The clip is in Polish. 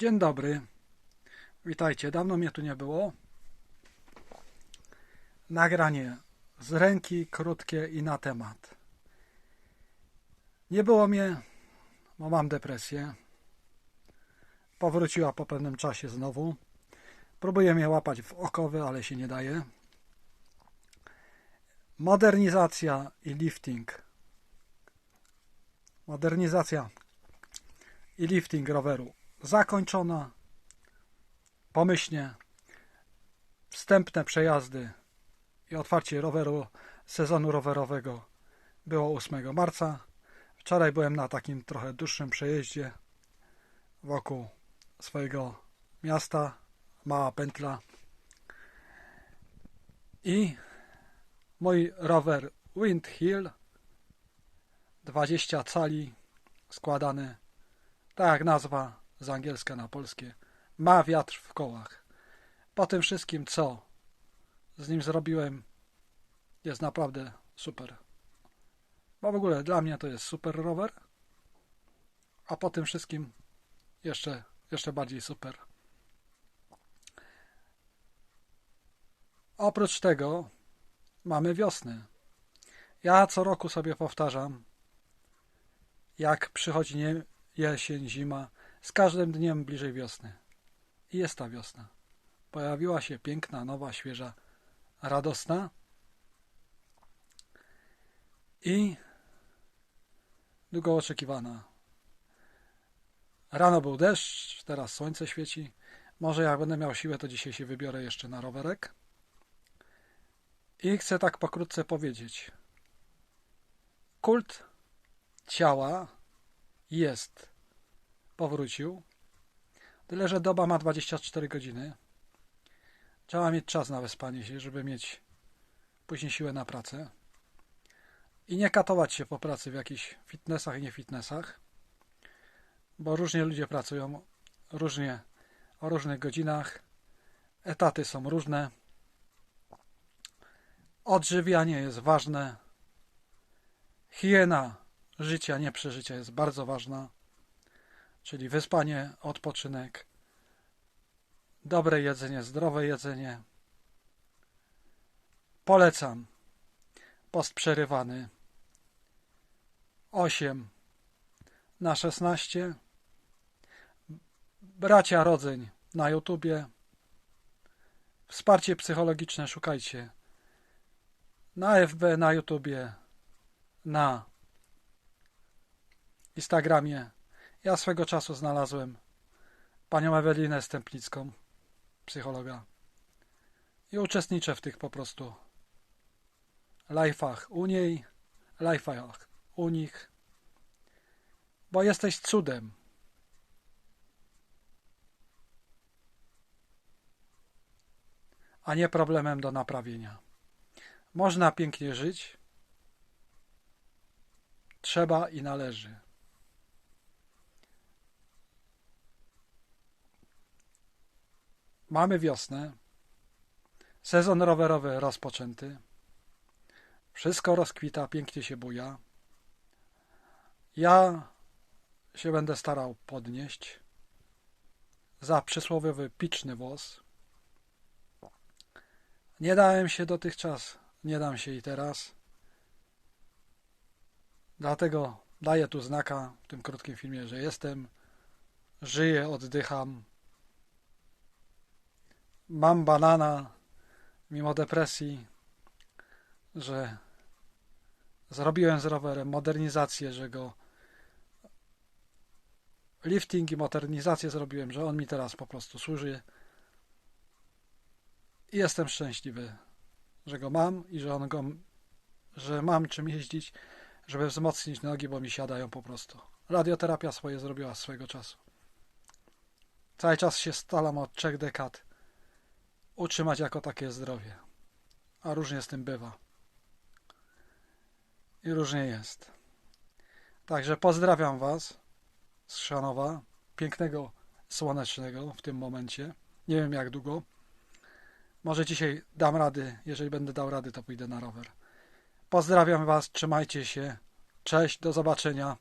Dzień dobry. Witajcie. Dawno mnie tu nie było. Nagranie z ręki, krótkie i na temat. Nie było mnie, bo mam depresję. Powróciła po pewnym czasie znowu. Próbuję mnie łapać w okowy, ale się nie daje. Modernizacja i lifting. Modernizacja i lifting roweru zakończona. Pomyślnie wstępne przejazdy i otwarcie roweru sezonu rowerowego było 8 marca. Wczoraj byłem na takim trochę dłuższym przejeździe wokół swojego miasta, mała pętla. I mój rower Windhill 20 cali składany, tak jak nazwa z angielska na polskie, ma wiatr w kołach. Po tym wszystkim, co z nim zrobiłem, jest naprawdę super. Bo w ogóle dla mnie to jest super rower, a po tym wszystkim jeszcze, jeszcze bardziej super. Oprócz tego mamy wiosnę. Ja co roku sobie powtarzam, jak przychodzi nie, jesień, zima, z każdym dniem bliżej wiosny. I jest ta wiosna. Pojawiła się piękna, nowa, świeża, radosna i długo oczekiwana. Rano był deszcz, teraz słońce świeci. Może jak będę miał siłę, to dzisiaj się wybiorę jeszcze na rowerek. I chcę tak pokrótce powiedzieć. Kult ciała jest. Powrócił. Tyle, że doba ma 24 godziny. Trzeba mieć czas na wyspanie się, żeby mieć później siłę na pracę. I nie katować się po pracy w jakichś fitnessach i nie fitnessach, bo różnie ludzie pracują, różnie, o różnych godzinach. Etaty są różne. Odżywianie jest ważne. Higiena życia, nie przeżycia jest bardzo ważna. Czyli wyspanie, odpoczynek, dobre jedzenie, zdrowe jedzenie. Polecam. Post przerywany 8 na 16. Bracia Rodzeń na YouTubie. Wsparcie psychologiczne szukajcie na FB, na YouTubie, na Instagramie. Ja swego czasu znalazłem panią Ewelinę Stępnicką, psychologa. I uczestniczę w tych po prostu live'ach u niej, live'ach u nich, bo jesteś cudem. A nie problemem do naprawienia. Można pięknie żyć, trzeba i należy. Mamy wiosnę, sezon rowerowy rozpoczęty, wszystko rozkwita, pięknie się buja. Ja się będę starał podnieść za przysłowiowy piczny włos. Nie dałem się dotychczas, nie dam się i teraz. Dlatego daję tu znaka w tym krótkim filmie, że jestem, żyję, oddycham. Mam banana mimo depresji, że zrobiłem z rowerem modernizację, że go lifting i modernizację zrobiłem, że on mi teraz po prostu służy. I jestem szczęśliwy, że go mam i że on go, że mam czym jeździć, żeby wzmocnić nogi, bo mi siadają po prostu. Radioterapia swoje zrobiła swojego czasu. Cały czas się staram od trzech dekad utrzymać jako takie zdrowie. A różnie z tym bywa. I różnie jest. Także pozdrawiam Was z Szanowa. Pięknego, słonecznego w tym momencie. Nie wiem jak długo. Może dzisiaj dam rady. Jeżeli będę dał rady, to pójdę na rower. Pozdrawiam Was. Trzymajcie się. Cześć. Do zobaczenia.